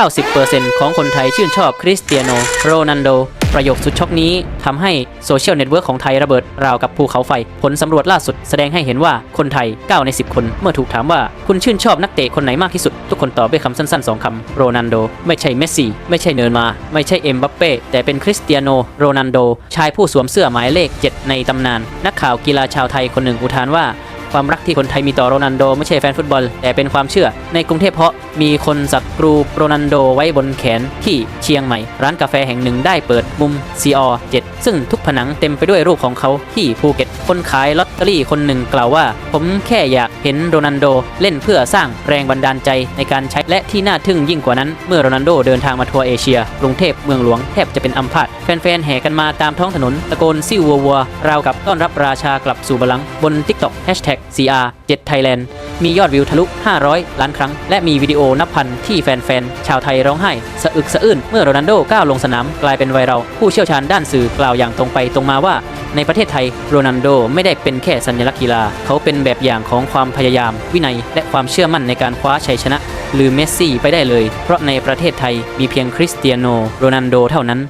90%ของคนไทยชื่นชอบคริสเตียโนโรนัลโด ประโยคสุดช็อกนี้ทำให้โซเชียลเน็ตเวิร์กของไทยระเบิดราวกับภูเขาไฟ ผลสำรวจล่าสุดแสดงให้เห็นว่าคนไทย 9 ใน 10 คน เมื่อถูกถามว่าคุณชื่นชอบนักเตะคนไหนมากที่สุด ทุกคนตอบด้วยคำสั้นๆ 2 คำ โรนัลโด ไม่ใช่เมสซี่ ไม่ใช่เนย์มา ไม่ใช่เอ็มบัปเป้แต่เป็นคริสเตียโนโรนัลโด ชายผู้สวมเสื้อหมายเลข 7 ในตำนาน นักข่าวกีฬาชาวไทยคนหนึ่งอุทานว่า ความรักที่คนไทยมีต่อโรนัลโด ไม่ใช่แฟนฟุตบอล แต่เป็นความเชื่อ ในกรุงเทพเพราะมีคนสักกรูปโรนัลโดไว้บนแขนที่เชียงใหม่ ร้านกาแฟแห่งหนึ่งได้เปิดมุม CR 7 ซึ่งทุกผนังเต็มไปด้วยรูปของเขาที่ภูเก็ตคนขายลอตเตอรี่คนหนึ่งกล่าวว่า ผมแค่อยากเห็นโรนัลโดเล่นเพื่อสร้างแรงบันดาลใจในการใช้และที่น่าทึ่งยิ่งกว่านั้น เมื่อโรนัลโดเดินทางมาทัวร์เอเชียกรุงเทพเมืองหลวงแทบจะเป็นอัมพาตแฟนๆแห่กันมาตามท้องถนนตะโกนซิ่ววัวราวกับต้อนรับราชากลับสู่บัลลังก์บน TikTok Hashtag CR 7 Thailand มียอดวิวทะลุ 500 ล้านครั้ง และมีวิดีโอนับพันที่แฟนๆ ชาวไทยร้องไห้ สะอึกสะอื้นเมื่อโรนัลโดก้าวลงสนามกลายเป็นไวรัลผู้เชี่ยวชาญด้านสื่อกล่าวอย่างตรงไปตรงมาว่า ในประเทศไทยโรนัลโดไม่ได้เป็นแค่สัญลักษณ์กีฬา เขาเป็นแบบอย่างของความพยายาม วินัย และความเชื่อมั่นในการคว้าชัยชนะลืมเมสซี่ไปได้เลย เพราะในประเทศไทยมีเพียงคริสเตียโนโรนัลโดเท่านั้น